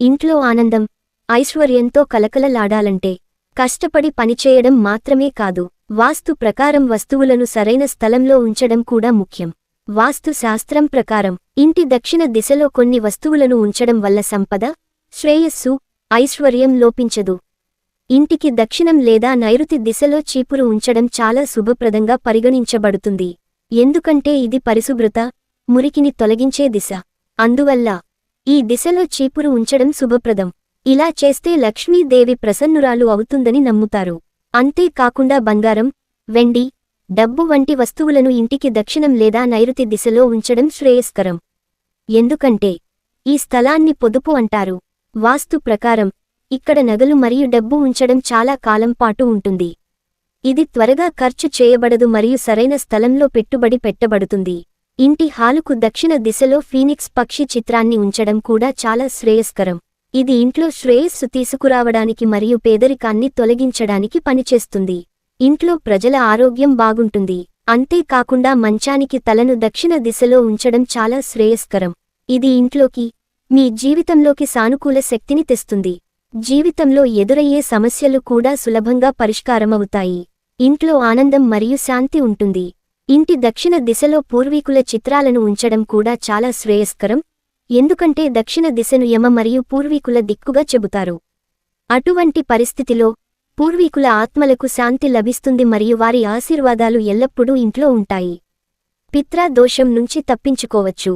ఇంట్లో ఆనందం ఐశ్వర్యంతో కలకలలాడాలంటే కష్టపడి పనిచేయడం మాత్రమే కాదు వాస్తు ప్రకారం వస్తువులను సరైన స్థలంలో ఉంచడం కూడా ముఖ్యం. వాస్తు శాస్త్రం ప్రకారం ఇంటి దక్షిణ దిశలో కొన్ని వస్తువులను ఉంచడం వల్ల సంపద శ్రేయస్సు ఐశ్వర్యం లోపించదు. ఇంటికి దక్షిణం లేదా నైరుతి దిశలో చీపురు ఉంచడం చాలా శుభప్రదంగా పరిగణించబడుతుంది. ఎందుకంటే ఇది పరిశుభ్రత మురికిని తొలగించే దిశ. అందువల్ల ఈ దిశలో చీపురు ఉంచడం శుభప్రదం. ఇలా చేస్తే లక్ష్మీదేవి ప్రసన్నురాలు అవుతుందని నమ్ముతారు. అంతేకాకుండా బంగారం వెండి డబ్బు వంటి వస్తువులను ఇంటికి దక్షిణం లేదా నైరుతి దిశలో ఉంచడం శ్రేయస్కరం. ఎందుకంటే ఈ స్థలాన్ని పొదుపు అంటారు. వాస్తు ప్రకారం ఇక్కడ నగలు మరియు డబ్బు ఉంచడం చాలా కాలం పాటు ఉంటుంది. ఇది త్వరగా ఖర్చు చేయబడదు మరియు సరైన స్థలంలో పెట్టుబడి పెట్టబడుతుంది. ఇంటి హాలుకు దక్షిణ దిశలో ఫీనిక్స్ పక్షి చిత్రాన్ని ఉంచడం కూడా చాలా శ్రేయస్కరం. ఇది ఇంట్లో శ్రేయస్సు తీసుకురావడానికి మరియు పేదరికాన్ని తొలగించడానికి పనిచేస్తుంది. ఇంట్లో ప్రజల ఆరోగ్యం బాగుంటుంది. అంతేకాకుండా మంచానికి తలను దక్షిణ దిశలో ఉంచడం చాలా శ్రేయస్కరం. ఇది ఇంట్లోకి మీ జీవితంలోకి సానుకూల శక్తిని తెస్తుంది. జీవితంలో ఎదురయ్యే సమస్యలు కూడా సులభంగా పరిష్కారమవుతాయి. ఇంట్లో ఆనందం మరియు శాంతి ఉంటుంది. ఇంటి దక్షిణ దిశలో పూర్వీకుల చిత్రాలను ఉంచడం కూడా చాలా శ్రేయస్కరం ఎందుకంటే దక్షిణ దిశను యమ మరియు పూర్వీకుల దిక్కుగా చెబుతారు. అటువంటి పరిస్థితిలో పూర్వీకుల ఆత్మలకు శాంతి లభిస్తుంది మరియు వారి ఆశీర్వాదాలు ఎల్లప్పుడూ ఇంట్లో ఉంటాయి. పిత్రా దోషం నుంచి తప్పించుకోవచ్చు.